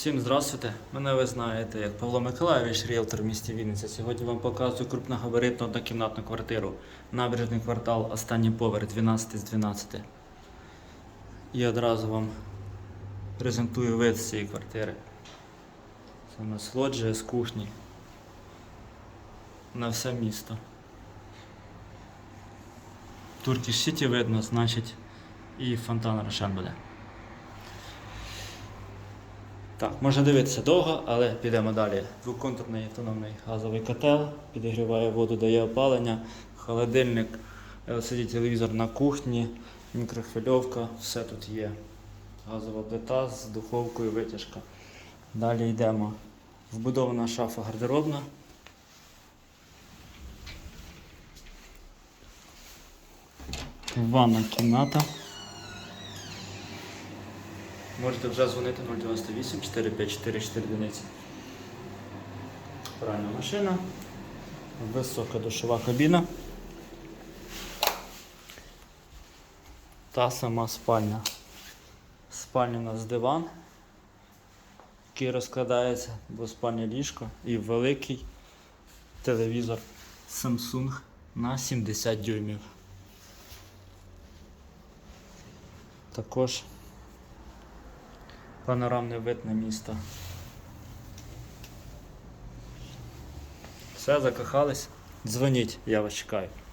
Всім здравствуйте. Мене ви знаєте як Павло Миколаєвич, ріелтор в місті Вінниця. Сьогодні вам показую крупногабаритну однокімнатну квартиру. Набережний квартал, останній поверх 12 з 12. І одразу вам презентую вид з цієї квартири. Це у нас лоджія з кухні. На все місто. Туркіш Сіті видно, значить і фонтан Рошен буде. Так, можна дивитися довго, але підемо далі. Двоконтурний автономний газовий котел, підігріває воду, дає опалення, холодильник, LCD телевізор на кухні, мікрохвильовка, все тут є. Газова плита з духовкою, витяжка. Далі йдемо. Вбудована шафа гардеробна. Ванна кімната. Можете вже дзвонити 098 454 4. Пральна машина. Висока душова кабіна. Та сама спальня. Спальня у нас диван, який розкладається, бо спальня ліжко і великий телевізор Samsung на 70 дюймів. Також панорамний вид на місто. Все, закохались? Дзвоніть, я вас чекаю.